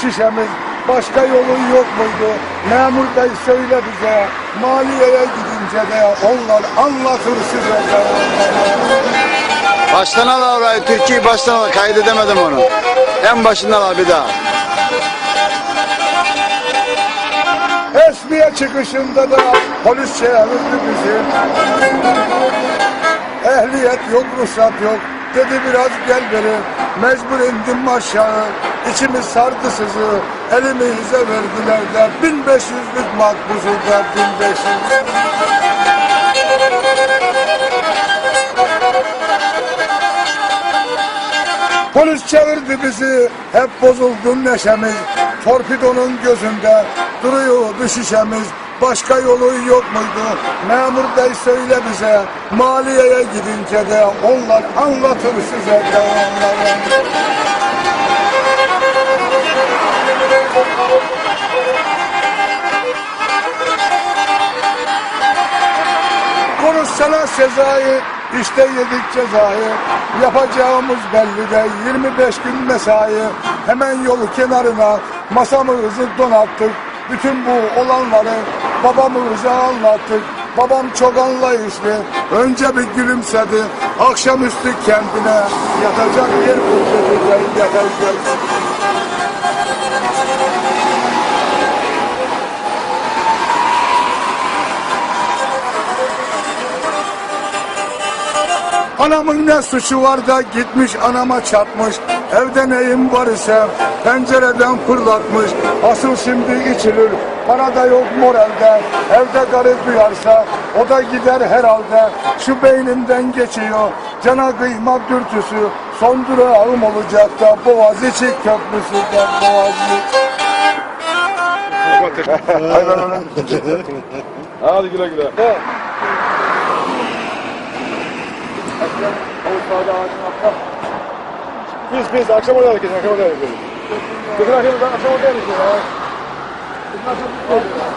Şişemiz başka yolu yok muydu? Memur bey söyle bize. Maliyeye gidince de onlar anlatır size. Baştan al orayı, Türkiye'yi baştan al. Kaydedemedim onu. En başından al bir daha. Esmiye çıkışında da polis çağırdı bizi. Ehliyet yok, ruhsat yok. Dedi biraz gel beri. Mecbur indim aşağı. İçimiz sardı sızı. Elimize verdiler de 1500'lük makbuzu da 1500. Polis çevirdi bizi, hep bozuldu neşemiz. Torpidonun gözünde duruyordu şişemiz. Başka yolu yok muydu? Memur bey söyle bize. Maliyeye gidince de onlar anlatır size. Konuşsana Sezai, işte yedik cezayı. Yapacağımız belli de 25 gün mesai. Hemen yolu kenarına masamızı donattık. Bütün bu olanları babamıza anlattık. Babam çok anlayışlı. Önce bir gülümsedi. Akşamüstü kendine yatacak yer buldu. Yatacak. Anamın ne suçu var da gitmiş anama çarpmış. Evde neyim var ise pencereden fırlatmış. Asıl şimdi içilir. Para da yok moralde. Evde garip duyarsa o da gider herhalde. Şu beyninden geçiyor. Cana kıyma dürtüsü. Son durağım olacak da Boğaziçi Köprüsü de Boğaziçi. Hadi güle güle. Biz biz akşam oraya gideceğiz. Akşam oraya gideceğiz. Bugün akşam oraya gideceğiz. Obrigado.